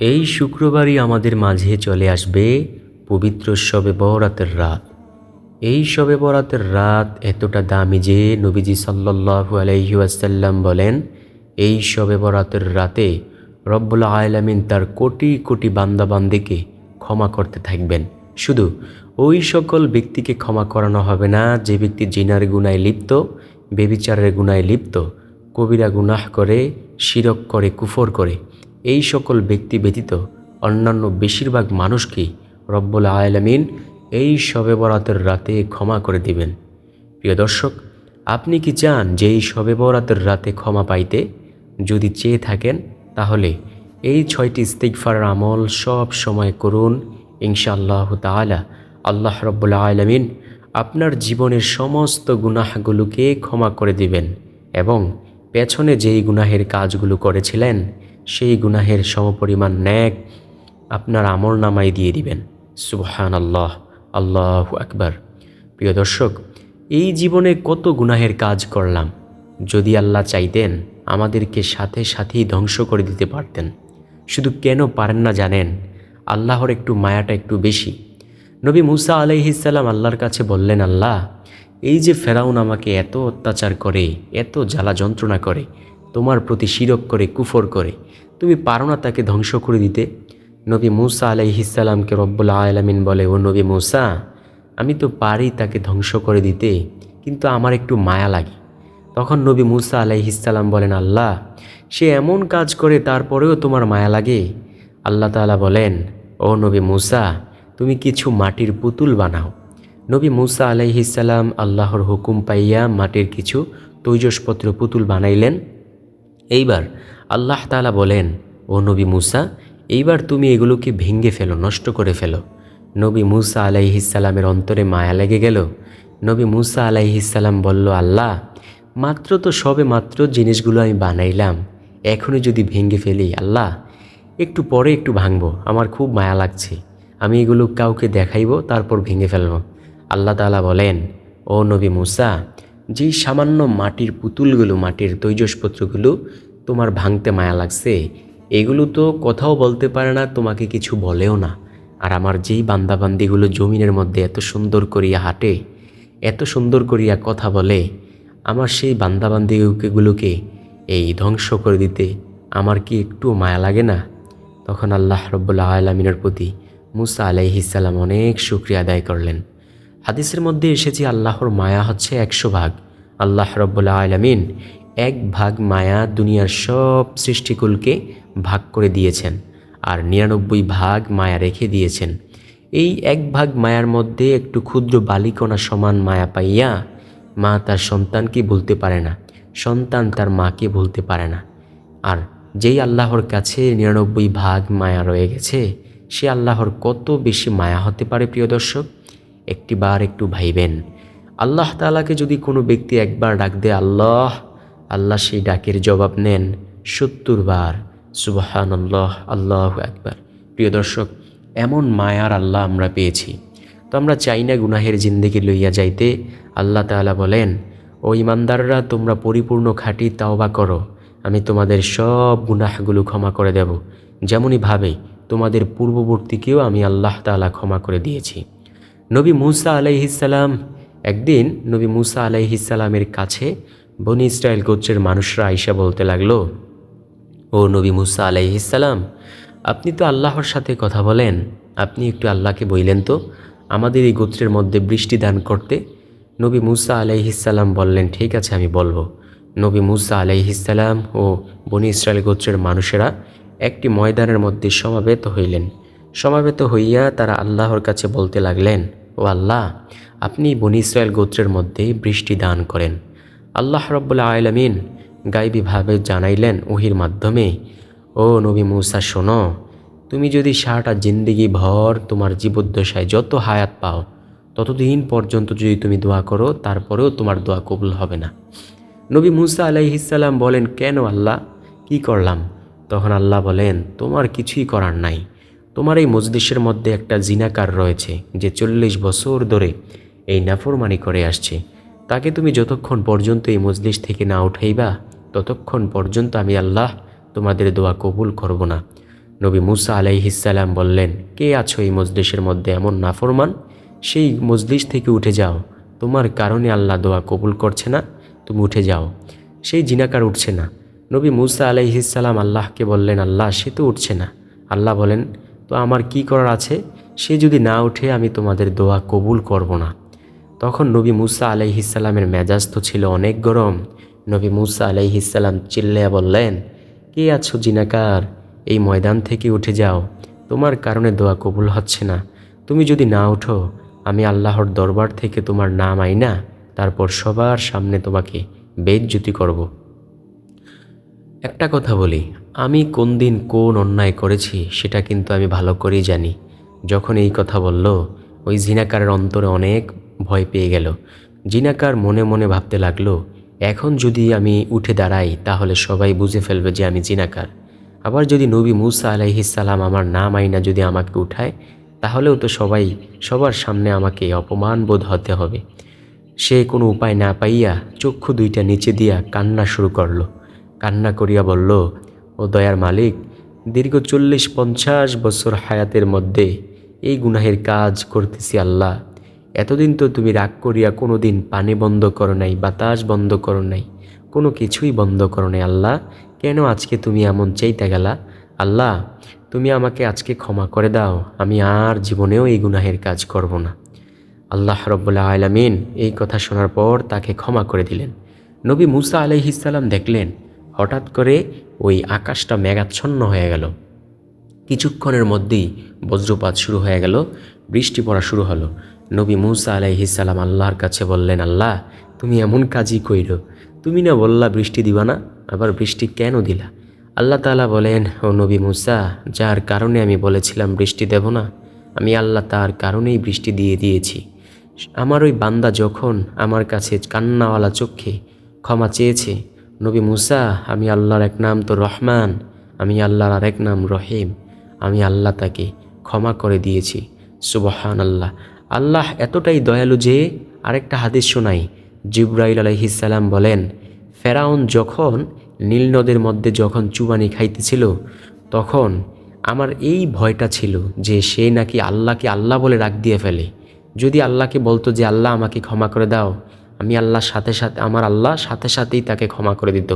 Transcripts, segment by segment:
এই শুক্রবারই আমাদের মাঝে চলে আসবে পবিত্র শবে বরাতের রাত। এই শবে বরাতের রাত এতটা দামি যে নবীজি সাল্লাল্লাহু আলাইহি ওয়াসাল্লাম বলেন, এই শবে বরাতের রাতে রব্বুল আলামিন তার কোটি কোটি বান্দাবান্দিকে ক্ষমা করতে থাকবেন। শুধু ওই সকল ব্যক্তিকে ক্ষমা করানো হবে না, যে ব্যক্তি জিনার গুনায় লিপ্ত, বেবিচারের গুনায় লিপ্ত, কবিরা গুনাহ করে, শিরক করে, কুফর করে এই সকল ব্যক্তি ব্যতীত অন্যান্য বেশিরভাগ মানুষকেই রব্বুল আলামিন এই শবে বরাতের রাতে ক্ষমা করে দিবেন। প্রিয় দর্শক, আপনি কি চান যে এই শবে বরাতের রাতে ক্ষমা পাইতে? যদি চেয়ে থাকেন, তাহলে এই ছয়টি ইস্তিগফার আমল সব সময় করুন। ইনশাআল্লাহ তাআলা আল্লাহ রব্বুল আলামিন আপনার জীবনের সমস্ত গুনাহগুলোকে ক্ষমা করে দিবেন এবং পেছনে যেই গুনাহের কাজগুলো করেছিলেন সেই গুনাহের সমপরিমাণ ন্যাক আপনার আমল নামাই দিয়ে দিবেন। সুবহান আল্লাহ আল্লাহ আকবার। প্রিয় দর্শক, এই জীবনে কত গুনাহের কাজ করলাম, যদি আল্লাহ চাইতেন আমাদেরকে সাথে সাথেই ধ্বংস করে দিতে পারতেন। শুধু কেন পারেন না জানেন, আল্লাহর একটু মায়াটা একটু বেশি। নবী মুসা আলাইহিসাল্লাম আল্লাহর কাছে বললেন, আল্লাহ, এই যে ফেরাউন আমাকে এত অত্যাচার করে, এত জ্বালা যন্ত্রণা করে তোমার প্রতি শিরক করে, কুফর করে। তুমি পারো না তাকে ধ্বংস করে দিতে। নবী মুসা আলাইহিসাল্লামকে রব্বুল আলামিন বলে, ও নবী মুসা, আমি তো পারি তাকে ধ্বংস করে দিতে, কিন্তু আমার একটু মায়া লাগে। তখন নবী মুসা আলাইহিসাল্লাম বলেন, আল্লাহ, সে এমন কাজ করে, তারপরেও তোমার মায়া লাগে? আল্লাহ তাআলা বলেন, ও নবী মুসা, তুমি কিছু মাটির পুতুল বানাও। নবী মুসা আলাইহিসাল্লাম আল্লাহর হুকুম পাইয়া মাটির কিছু তৈজসপত্র পুতুল বানাইলেন। এইবার আল্লাহ তাআলা বলেন, ও নবী মুসা, এইবার তুমি এগুলোকে ভেঙে ফেলো, নষ্ট করে ফেলো। নবী মুসা আলাইহিসাল্লামের অন্তরে মায়া লেগে গেল। নবী মুসা আলাইহিসাল্লাম বলল, আল্লাহ, মাত্র তো সবে মাত্র জিনিসগুলো আমি বানাইলাম। এখনই যদি ভেঙে ফেলি, আল্লাহ, একটু পরে একটু ভাঙবো, আমার খুব মায়া লাগছে। আমি এগুলো কাউকে দেখাইব, তারপর ভেঙে ফেলব। আল্লাহ তাআলা বলেন, ও নবী মুসা, যেই সামান্য মাটির পুতুলগুলো, মাটির তৈজসপত্রগুলো তোমার ভাঙতে মায়া লাগছে? এগুলো তো কথাও বলতে পারে না, তোমাকে কিছু বলেও না। আর আমার যেই বান্দাবান্দিগুলো জমিনের মধ্যে এত সুন্দর করিয়া হাঁটে, এত সুন্দর করিয়া কথা বলে, আমার সেই বান্দাবান্দিগুলোকে এই ধ্বংস করে দিতে আমার কি একটু মায়া লাগে না? তখন আল্লাহ রব্বুল্লাহ আলমিনের প্রতি মুসা আলাইহিসাল্লাম অনেক শুক্রিয়া আদায় করলেন। হাদিসের মধ্যে এসেছে, আল্লাহর মায়া হচ্ছে একশো ভাগ। আল্লাহ রব্বুল্লাহ আলমিন এক ভাগ মায়া দুনিয়ার সব সৃষ্টিকুলকে ভাগ করে দিয়েছেন আর নিরানব্বই ভাগ মায়া রেখে দিয়েছেন। এই এক ভাগ মায়ার মধ্যে একটু ক্ষুদ্র বালিকণা সমান মায়া পাইয়া মা তার সন্তানকে ভুলতে পারে না, সন্তান তার মাকে ভুলতে পারে না। আর যেই আল্লাহর কাছে নিরানব্বই ভাগ মায়া রয়ে গেছে, সে আল্লাহর কত বেশি মায়া হতে পারে প্রিয় দর্শক? একটি বার একটু ভাইবেন, আল্লাহ তালাকে যদি কোনো ব্যক্তি একবার ডাক দেয়, আল্লাহ আল্লাহ সেই ডাকের জবাব নেন সত্তর বার। সুবাহান আল্লাহ একবার প্রিয় দর্শক, এমন মায়ার আল্লাহ আমরা পেয়েছি। তো আমরা চাই না গুনাহের জিন্দেগি লইয়া যাইতে। আল্লাহ তাআলা বলেন, ও ইমানদাররা তোমরা পরিপূর্ণ খাঁটি তাওবা করো। আমি তোমাদের সব গুনাহগুলো ক্ষমা করে দেব। যেমনইভাবে তোমাদের পূর্ববর্তীকেও আমি আল্লাহ তাআলা ক্ষমা করে দিয়েছি। নবী মুসা আলাইহিসাল্লাম একদিন, নবী মুসা আলাইহিসাল্লামের কাছে বনি ইসরায়েল গোত্রের মানুষরা আইসা বলতে লাগল, ও নবী মুসা আলাইহিসাল্লাম আপনি তো আল্লাহর সাথে কথা বলেন। আপনি একটু আল্লাহকে বইলেন তো। আমাদের এই গোত্রের মধ্যে বৃষ্টি দান করতে নবী মুসা আলাইহিসাল্লাম বললেন, ঠিক আছে, আমি বলব। নবী মুসা আলাইহিসাল্লাম ও বনি ইসরায়েল গোত্রের মানুষেরা একটি ময়দানের মধ্যে সমাবেত হইলেন। সমাবেত হইয়া তারা আল্লাহর কাছে বলতে লাগলেন, ও আল্লাহ, আপনি বনি ইসরায়েল গোত্রের মধ্যে বৃষ্টি দান করেন। আল্লাহ রব্বুল্লা আলমিন গাইবীভাবে জানাইলেন ওহির মাধ্যমে, ও নবী মুসা, শোনো, তুমি যদি সারাটা জিন্দিগি ভর তোমার জীবদ্দশায় যত হায়াত পাও, ততদিন পর্যন্ত যদি তুমি দোয়া করো, তারপরেও তোমার দোয়া কবুল হবে না। নবী মুসা আলাইহিসাল্লাম বলেন, কেন আল্লাহ? কি করলাম? তখন আল্লাহ বলেন, তোমার কিছুই করার নাই। তোমার এই মজলিসের মধ্যে একটা জিনাকার রয়েছে, যে চল্লিশ বছর ধরে এই নাফরমানি করে আসছে। তাকে তুমি যতক্ষণ পর্যন্ত এই মজলিস থেকে না উঠাইবা, ততক্ষণ পর্যন্ত আমি আল্লাহ তোমাদের দোয়া কবুল করব না। নবী মুসা আলাইহিসাল্লাম বললেন, কে আছো এই মজলিসের মধ্যে এমন নাফরমান? সেই মজলিস থেকে উঠে যাও। তোমার কারণে আল্লাহ দোয়া কবুল করছে না, তুমি উঠে যাও। সেই জিনাকার উঠছে না। নবী মুসা আলাইহিসাল্লাম আল্লাহকে বললেন, আল্লাহ, সে তো উঠছে না। আল্লাহ বলেন, তো আমার কি করার আছে? সে যদি না উঠে, আমি তোমাদের দোয়া কবুল করব না। তখন নবী মুসা আলাইহিসাল্লামের মেজাজ তো ছিল অনেক গরম। নবী মুসা আলাইহিসাল্লাম চিল্লিয়া বললেন, কে আছো জিনাকার? এই ময়দান থেকে উঠে যাও। তোমার কারণে দোয়া কবুল হচ্ছে না। তুমি যদি না উঠো, আমি আল্লাহর দরবার থেকে তোমার নাম আই না, তারপর সবার সামনে তোমাকে বেজ্জুতি করব। একটা কথা বলি, আমি কোন দিন কোন অন্যায় করেছি সেটা কিন্তু আমি ভালো করেই জানি। যখন এই কথা বলল, ওই জিনাকারের অন্তরে অনেক ভয় পেয়ে গেল। জিনাকার মনে মনে ভাবতে লাগল, এখন যদি আমি উঠে দাঁড়াই, তাহলে সবাই বুঝে ফেলবে যে আমি জিনাকার। আবার যদি নবী মুসা আলাইহিসাল্লাম আমার নাম আইনা যদি আমাকে উঠায়, তাহলেও তো সবাই, সবার সামনে আমাকে অপমান বোধ হতে হবে। সে কোনো উপায় না পাইয়া চক্ষু দুইটা নিচে দিয়া কান্না শুরু করল। কান্না করিয়া বলল, ও দয়ার মালিক, দীর্ঘ চল্লিশ পঞ্চাশ বছর হায়াতের মধ্যে এই গুনাহের কাজ করতেছি আল্লাহ। এতদিন তো তুমি রাগ করিয়া কোনো দিন পানি বন্ধ করো নাই, বাতাস বন্ধ করো নাই, কোনো কিছুই বন্ধ করো নাই, আল্লাহ। কেন আজকে তুমি এমন চাইতে গেলা? আল্লাহ, তুমি আমাকে আজকে ক্ষমা করে দাও, আমি আর জীবনেও এই গুনাহের কাজ করব না। আল্লাহ রব্বুল্লাহ আলমিন এই কথা শোনার পর তাকে ক্ষমা করে দিলেন। নবী মুসা আলহিসাল্লাম দেখলেন, হঠাৎ করে ওই আকাশটা মেঘাচ্ছন্ন হয়ে গেল। কিছুক্ষণের মধ্যেই বজ্রপাত শুরু হয়ে গেল, বৃষ্টি পড়া শুরু হলো। নবী মুসা আলাইহিসাল্লাম আল্লাহর কাছে বললেন, আল্লাহ, তুমি এমন কাজই কইল তুমি না বললা, বৃষ্টি দিবা না, আবার বৃষ্টি কেন দিলা? আল্লাহ তালা বলেন, ও নবী মুসা, যার কারণে আমি বলেছিলাম, বৃষ্টি দেব না। আমি আল্লাহ তার কারণেই বৃষ্টি দিয়ে দিয়েছি। আমার ওই বান্দা যখন আমার কাছে কান্নাওয়ালা চোখে ক্ষমা চেয়েছে, নবী মুসা, আমি আল্লাহর এক নাম তো রহমান, আমি আল্লাহর আরেক নাম রহিম, আমি আল্লাহ তাকে ক্ষমা করে দিয়েছি। সুবহান আল্লাহ আল্লাহ এতটাই দয়ালু যে আরেকটা হাদিস শোনাই। জিব্রাইল আলহিসাল্লাম বলেন, ফেরাউন যখন নীল নদের মধ্যে যখন চুবানি খাইতেছিল, তখন আমার এই ভয়টা ছিল যে সে নাকি আল্লাহকে আল্লাহ বলে রাগ দিয়ে ফেলে। যদি আল্লাহকে বলতো যে আল্লাহ আমাকে ক্ষমা করে দাও, আমি আল্লাহর সাথে সাথে, আমার আল্লাহ সাথে সাথেই তাকে ক্ষমা করে দিত।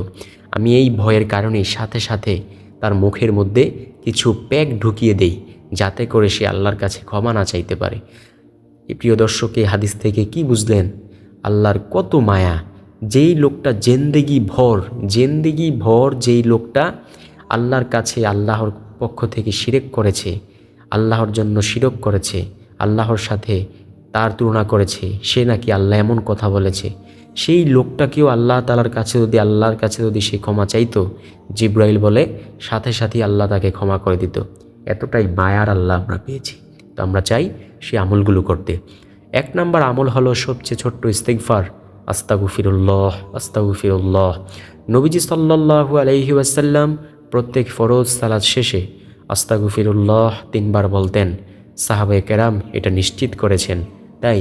আমি এই ভয়ের কারণেই সাথে সাথে তার মুখের মধ্যে কিছু প্যাক ঢুকিয়ে দেই, যাতে করে সে আল্লাহর কাছে ক্ষমা না চাইতে পারে। প্রিয় দর্শক হাদিস থেকে কি বুঝলেন? আল্লাহর কত মায়া। যেই লোকটা জেন্দেগি ভর জেন্দেগি ভর যেই লোকটা আল্লাহর কাছে আল্লাহর পক্ষ থেকে শিরেক করেছে, আল্লাহর জন্য শিরক করেছে, আল্লাহর সাথে তার তুলনা করেছে, সে নাকি আল্লাহ এমন কথা বলেছে। সেই লোকটাকেও আল্লাহ তালার কাছে যদি, আল্লাহর কাছে যদি সে ক্ষমা চাইতো, জিব্রাইল বলে, সাথে সাথেই আল্লাহ তাকে ক্ষমা করে দিত। এতটাই মায়ার আল্লাহ আমরা পেয়েছি। তো আমরা চাই সে আমলগুলো করতে। এক নাম্বার আমল হলো সবচেয়ে ছোট্ট ইস্তেকফার আস্তাগু ফিরুল্লাহ আস্তাগু ফিরুল্লাহ নবীজি সাল্লাহু আলহি ওয়াসাল্লাম প্রত্যেক ফরজ সালাদ শেষে আস্তাগু ফিরুল্লাহ তিনবার বলতেন সাহাবে কেরাম এটা নিশ্চিত করেছেন। তাই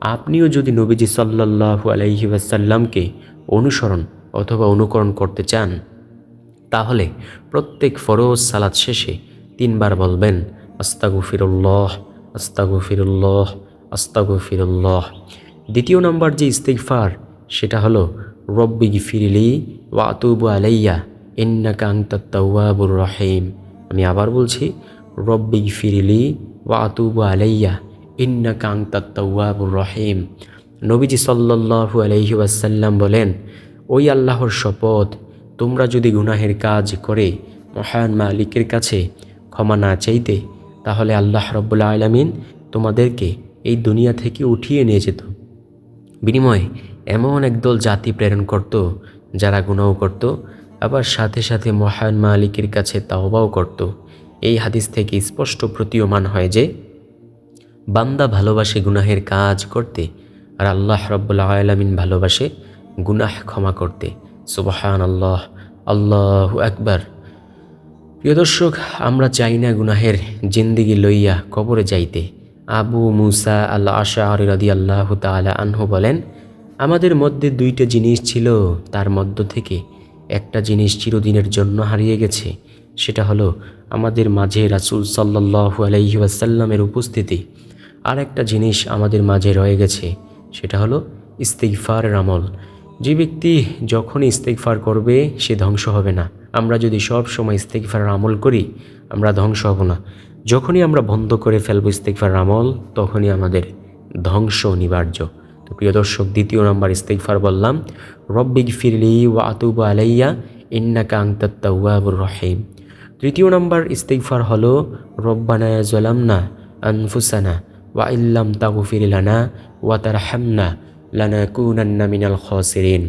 আপনিও যদি নবীজি সাল্লাহু আলহি ওয়াসাল্লামকে অনুসরণ অথবা অনুকরণ করতে চান, তাহলে প্রত্যেক ফরজ সালাদ শেষে তিনবার বলবেন আস্তাগু ফিরুল্লাহ আস্তাগু ফিরুল্লাহ আস্তাগু ফিরুল্লাহ দ্বিতীয় নম্বর যে ইস্তিগফার, সেটা হলো, রব্বি ফিরিলি ওয়াতুবু আলাইয়া, ইন্নাকা আংতা তাওয়াবুর রহিম। আমি আবার বলছি, রব্বি ফিরিলি ওয়াতুবু আলাইয়া, ইন্নাকা আংতা তাওয়াবুর রহিম। নবীজি সাল্লাল্লাহু আলাইহি ওয়াসাল্লাম বলেন, ওই আল্লাহর শপথ, তোমরা যদি গুনাহের কাজ করে মহান মালিকের কাছে ক্ষমা না চাইতে তাহলে আল্লাহ রব্বুল্লা আলমিন তোমাদেরকে এই দুনিয়া থেকে উঠিয়ে নিয়ে যেত। বিনিময়ে এমন একদল জাতি প্রেরণ করত, যারা গুণাও করত, আবার সাথে সাথে মহান মালিকের কাছে তাওবাও করত। এই হাদিস থেকে স্পষ্ট প্রতীয়মান হয় যে, বান্দা ভালোবাসে গুনাহের কাজ করতে আর আল্লাহ রব্বুল্লা আলমিন ভালোবাসে গুনাহ ক্ষমা করতে। সুবাহান আল্লাহ আল্লাহ একবার প্রিয় দর্শক, আমরা চাই না গুনাহের জিন্দিগি লইয়া কবরে যাইতে। আবু মুসা আল্লাহ আশা আরিরাদি আল্লাহ তালা আনহু বলেন, আমাদের মধ্যে দুইটা জিনিস ছিল, তার মধ্য থেকে একটা জিনিস চিরদিনের জন্য হারিয়ে গেছে, সেটা হলো আমাদের মাঝে রাসুল সাল্লাহু ওয়াসাল্লামের উপস্থিতি। আর একটা জিনিস আমাদের মাঝে রয়ে গেছে, সেটা হলো ইস্তেকফারের আমল। যে ব্যক্তি যখনই ইস্তেকফার করবে, সে ধ্বংস হবে না। আমরা যদি সব সময় ইস্তেকফারের আমল করি, আমরা ধ্বংস হব না। যখনই আমরা বন্ধ করে ফেলব ইস্তেকফারের আমল, তখনই আমাদের ধ্বংস অনিবার্য। তো প্রিয় দর্শক, দ্বিতীয় নাম্বার ইস্তেকফার বললাম রব্বিক ফিরলি ওয়া আতুব আলাইয়া, ইন্নাকা আংতাত্তাউয়াবুর রহিম। তৃতীয় নাম্বার ইস্তেকফার হলো, রব্বানা জলামনা আনফুসানা ওয়া ইল্লাম তাগফির লানা ওয়া তার হামনা লানা কুনান্না মিনাল খসিরিন।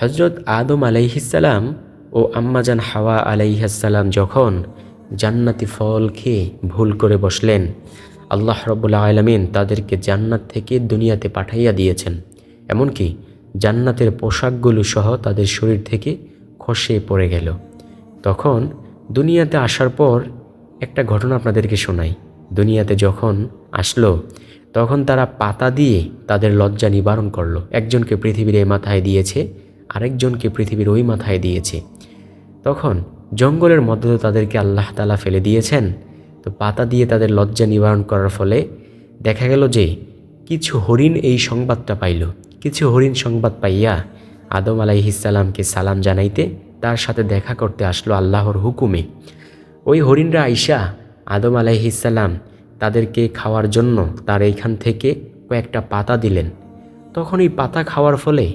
হজরত আদম আলাইহিসাল্লাম ও আম্মাজান হাওয়া আলাইহাসাল্লাম যখন জান্নাতি ফল খেয়ে ভুল করে বসলেন, আল্লাহ রব্বুল্লা আলমিন তাদেরকে জান্নাত থেকে দুনিয়াতে পাঠাইয়া দিয়েছেন। এমনকি জান্নাতের পোশাকগুলো সহ তাদের শরীর থেকে খসে পড়ে গেল। তখন দুনিয়াতে আসার পর একটা ঘটনা আপনাদেরকে শোনাই। দুনিয়াতে যখন আসলো, তখন তারা পাতা দিয়ে তাদের লজ্জা নিবারণ করল। একজনকে পৃথিবীর এই মাথায় দিয়েছে, আরেকজনকে পৃথিবীর ওই মাথায় দিয়েছে। তখন জঙ্গলের মধ্যে তাদেরকে আল্লাহ তালা ফেলে দিয়েছেন। তো পাতা দিয়ে তাদের লজ্জা নিবারণ করার ফলে দেখা গেল যে কিছু হরিণ এই সংবাদটা পাইল। কিছু হরিণ সংবাদ পাইয়া আদম আলাইহিসাল্লামকে সালাম জানাইতে তার সাথে দেখা করতে আসলো আল্লাহর হুকুমে। ওই হরিণরা আইসা আদম আলাইহিসাল্লাম তাদেরকে খাওয়ার জন্য তার এইখান থেকে কয়েকটা পাতা দিলেন। তখন এই পাতা খাওয়ার ফলে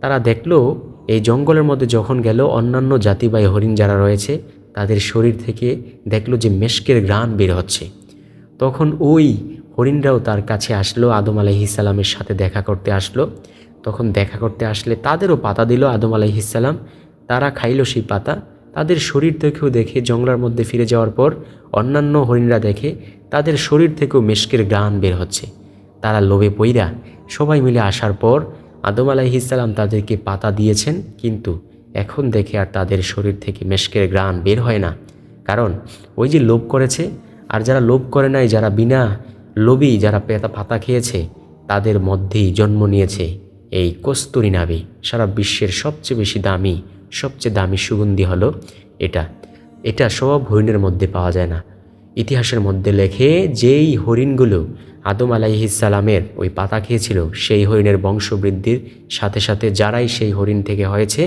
তারা দেখল এই জঙ্গলের মধ্যে যখন গেল, অন্যান্য জাতি বা হরিণ যারা রয়েছে, তাদের শরীর থেকে দেখল যে মেশকের গ্রাণ বের হচ্ছে। তখন ওই হরিণরাও তার কাছে আসলো, আদম আলাইহিসাল্লামের সাথে দেখা করতে আসলো। তখন দেখা করতে আসলে তাদেরও পাতা দিল আদম আলাইহিসাল্লাম তারা খাইল সেই পাতা। তাদের শরীর থেকেও দেখে, জঙ্গলার মধ্যে ফিরে যাওয়ার পর অন্যান্য হরিণরা দেখে, তাদের শরীর থেকেও মেশকের গ্রাণ বের হচ্ছে। তারা লোভে পইরা সবাই মিলে আসার পর আদম আলাইহিসাল্লাম তাদেরকে পাতা দিয়েছেন, কিন্তু এখন দেখে আর তাদের শরীর থেকে মেশকের গ্রাণ বের হয় না। কারণ ওই যে লোভ করেছে, আর যারা লোভ করে নাই, যারা বিনা লোভী যারা পেতা পাতা খেয়েছে, তাদের মধ্যেই জন্ম নিয়েছে এই কস্তুরি নাবি। সারা বিশ্বের সবচেয়ে বেশি দামি, সবচেয়ে দামি সুগন্ধি হলো এটা। এটা সব হরিণের মধ্যে পাওয়া যায় না। ইতিহাসের মধ্যে লেখে, যেই হরিণগুলো আদম আলাইহিসালামের ওই পাতা খেয়েছিল, সেই হরিণের বংশবৃদ্ধির সাথে সাথে যারাই সেই হরিণ থেকে হয়েছে,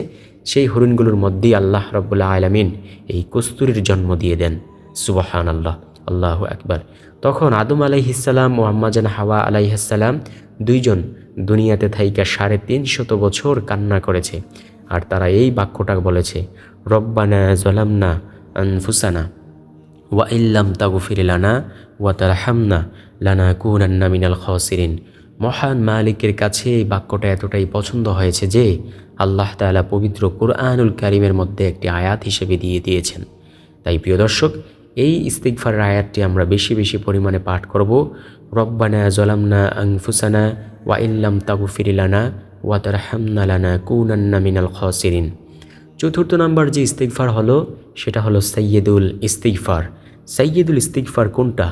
সেই হরিণগুলোর মধ্যেই আল্লাহ রব্বুল্লাহ আলমিন এই কস্তুরির জন্ম দিয়ে দেন। সুবাহান আল্লাহ আল্লাহ একবার তখন আদম আলাইহিসাল্লাম ও আম্মাজান হাওয়া আলাইহাসাল্লাম দুইজন দুনিয়াতে থাইকা সাড়ে তিনশত বছর কান্না করেছে। আর তারা এই বাক্যটা বলেছে, রব্বানা জলামনা আনফুসানা। ওয়া ইল্লাম তাগুফির লানা ওয়া তারহামনা লানা কুনান্না মিনাল খসিরিন মহান মালিকের কাছে এই বাক্যটা এতটাই পছন্দ হয়েছে যে আল্লাহ তাআলা পবিত্র কুরআনুল কারিমের মধ্যে একটি আয়াত হিসেবে দিয়ে দিয়েছেন। তাই প্রিয় দর্শক, এই ইস্তিকফার আয়াতটি আমরা বেশি বেশি পরিমাণে পাঠ করব। রব্বানা জলামনা আংফুসানা ওয়া ইল্লাম তাগুফির লানা ওয়া তারহামনা লানা কুনান্না মিনাল খসিরিন। চতুর্থ নাম্বার যে ইস্তিগফার হলো, সেটা হলো সৈয়দুল ইস্তিগফার। সৈয়দুল ইস্তিগফার কোনটা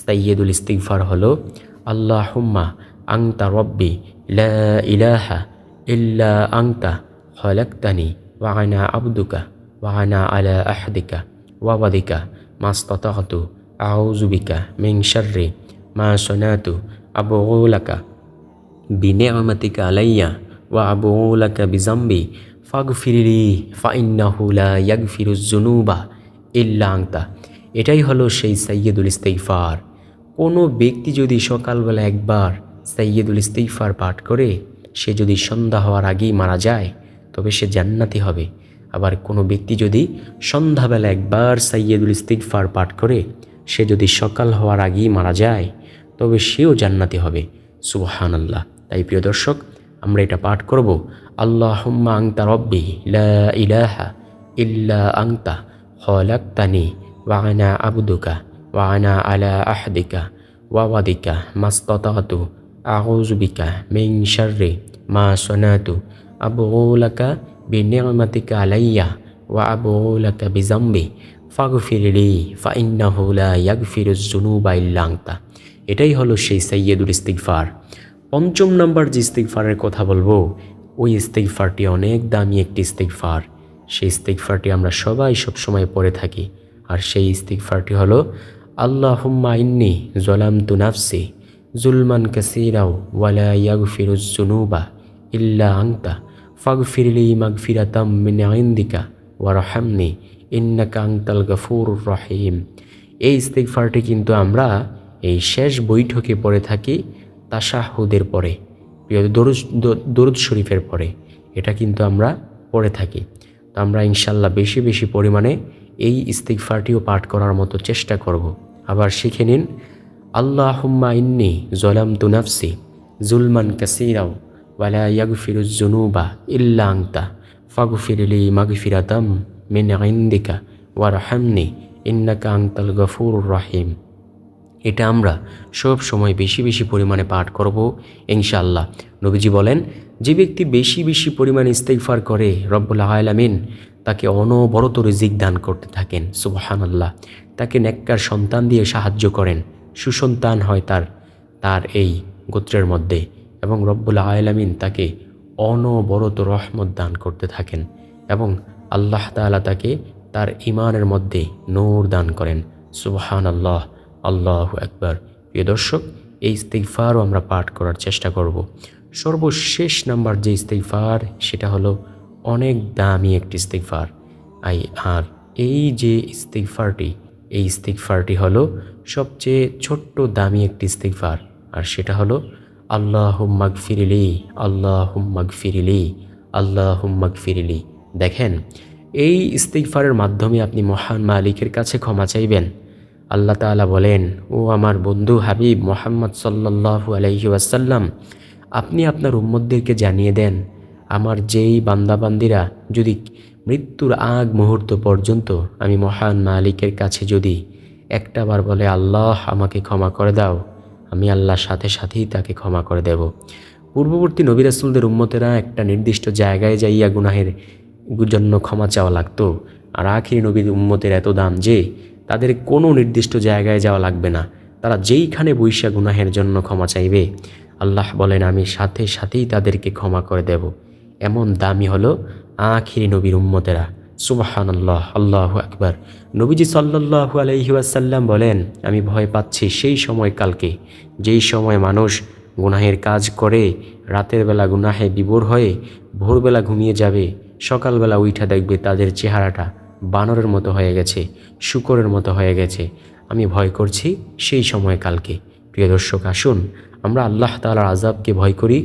সৈয়দুল ইস্তিগফার হলো আল্লাহ হুম্মা আংতা রব্বি লা ইলাহা ইল্লা আংতা খলাক্তানি ওয়ানা আবদুকা ওয়ানা আলা আহদিকা ওয়াবাদিকা মাস্তাতু আউজুবিকা মিং শাররি মা সনাতু আবুলাকা বিনিয়ামাতিকা আলাইয়া ওয়া আবুলাকা বিজাম্বি ফাগফিরিলি ফাইন্নাহু লা ইয়াগফিরুজ জুনুবা ইল্লা আংতা এটাই হলো সেই সৈয়দুল ইস্তেইফার কোনো ব্যক্তি যদি সকালবেলা একবার সৈয়দুল ইস্তেইফার পাঠ করে, সে যদি সন্ধ্যা হওয়ার আগেই মারা যায়, তবে সে জান্নাতি হবে। আবার কোনো ব্যক্তি যদি সন্ধ্যাবেলা একবার সৈয়দুল ইস্তিগফার পাঠ করে, সে যদি সকাল হওয়ার আগেই মারা যায়, তবে সেও জান্নাতি হবে। সুবহান আল্লাহ তাই প্রিয় দর্শক, আমরা এটা পাঠ করব আল্লাহ হুম্মা আংতা রব্বি ইলাহা ইল্লা আংতা খলাক্তানি ওয়ানা আবদুকা ওয়ানা আলা আহদিকা ওয়াওয়াদিকা মাস্তাতু আউজুবিকা মিং শাররি মা সনাতু আবুলাকা বিনিয়ামাতিকা আলাইয়া ওয়া আবুলাকা বিজাম্বি ফাগফিরলি ফাইন্নাহু লা ইয়াগফিরুজ জুনুবা ইল্লা আনতা এটাই হলো সেই সৈয়দুল ইস্তিগফার। পঞ্চম নাম্বার যে ইস্তিগফারের কথা বলব, ওই ইস্তিগফারটি অনেক দামি একটি ইস্তিগফার। সেই ইস্তিকফারটি আমরা সবাই সবসময় পড়ে থাকি। আর সেই ইস্তিকফারটি হলো আল্লাহ হুম্মা ইন্নি জলাম তু নাফসি জুলমান কাসিরাও ওয়ালা ইয়াগফিরুজ জুনুবা ইল্লা আংতা ফাগফিরলি মাগফিরাতাম মিন ইন্দিকা ওয়ারহামনি ইন্নাকা আংতাল গফুর রহিম। এই ইস্তিগফারটি কিন্তু আমরা এই শেষ বৈঠকে পড়ে থাকি তাশাহুদের পরে, প্রিয় দরুদ দরুদ শরীফের পরে। এটা কিন্তু আমরা পড়ে থাকি। তো আমরা ইনশাল্লাহ বেশি বেশি পরিমাণে এই ইস্তিগফারটিও পাঠ করার মতো চেষ্টা করব। আবার শিখে নিন আল্লাহ হুম্মা ইন্নি জলাম দুনাফসি জুলমান কাসিরাও ওয়ালা ইয়াগফিরুজ জুনুবা ইল্লা আংতা ফাগফিরলি মাগফিরাতাম মিন ইন্দিকা ওয়ারহামনি ইন্নাকা আংতাল গফুর রাহিম। এটা আমরা সব সময় বেশি বেশি পরিমাণে পাঠ করব, ইনশাআল্লাহ। নবীজি বলেন যে ব্যক্তি বেশি বেশি পরিমাণ ইস্তেগফার করে রব্বুল আলামিন তাকে অনবরত রিজিক দান করতে থাকেন, সুবহানাল্লাহ। তাকে নেককার সন্তান দিয়ে সাহায্য করেন, সুসন্তান হয় তার তার এই গোত্রের মধ্যে এবং রব্বুল আলামিন তাকে অনবরত রহমত দান করতে থাকেন এবং আল্লাহ তাআলা তাকে তার ইমানের মধ্যে নূর দান করেন সুবহান আল্লাহ আল্লাহ একবার প্রিয় দর্শক, এই ইস্তিগফারও আমরা পাঠ করার চেষ্টা করব। সর্বশেষ নাম্বার যে ইস্তিগফার, সেটা হলো অনেক দামি একটি ইস্তিগফার। আই, আর এই যে ইস্তিগফারটি, এই ইস্তিগফারটি হলো সবচেয়ে ছোট্ট দামি একটি ইস্তিগফার। আর সেটা হলো আল্লাহ হুম্মাক ফিরিলি আল্লাহ হুম্মাক ফিরিলি আল্লাহ হুম্মাক ফিরিলি দেখেন, এই ইস্তিগফারের মাধ্যমে আপনি মহান মালিকের কাছে ক্ষমা চাইবেন। আল্লাহ তাআলা বলেন, ও আমার বন্ধু হাবিব মোহাম্মদ সাল্লাল্লাহু আলাইহি ওয়াসাল্লাম আপনি আপনার উম্মদদেরকে জানিয়ে দেন, আমার যেই বান্দাবান্দিরা যদি মৃত্যুর আগ মুহূর্ত পর্যন্ত আমি মহান মালিকের কাছে যদি একটাবার বলে, আল্লাহ আমাকে ক্ষমা করে দাও, আমি আল্লাহর সাথে সাথেই তাকে ক্ষমা করে দেব পূর্ববর্তী নবী রাসুলদের উম্মতেরা একটা নির্দিষ্ট জায়গায় যাইয়া গুনাহের জন্য ক্ষমা চাওয়া লাগতো। আর আখির নবীর উম্মতের এত দাম যে তাদের কোনো নির্দিষ্ট জায়গায় যাওয়া লাগবে না। তারা যেইখানে বৈশা গুনাহের জন্য ক্ষমা চাইবে আল্লাহ বলেন, আমি সাথে সাথেই তাদেরকে ক্ষমা করে দেব। এমন দামি হলো আখিরি নবীর উম্মতেরা। সুবাহান আল্লাহ আল্লাহ আকবার। নবীজি সাল্লাহু আলহিউসাল্লাম বলেন, আমি ভয় পাচ্ছি সেই সময় কালকে, যেই সময় মানুষ গুনাহের কাজ করে, রাতের বেলা গুনাহে বিভোর হয়ে ভোরবেলা ঘুমিয়ে যাবে, সকালবেলা উইঠা দেখবে তাদের চেহারাটা বানরের মতো হয়ে গেছে, শুকরের মতো হয়ে গেছে। আমি ভয় করছি সেই সময় কালকে। প্রিয় দর্শক, আসুন আমরা আল্লাহ তালার আজাবকে ভয় করি।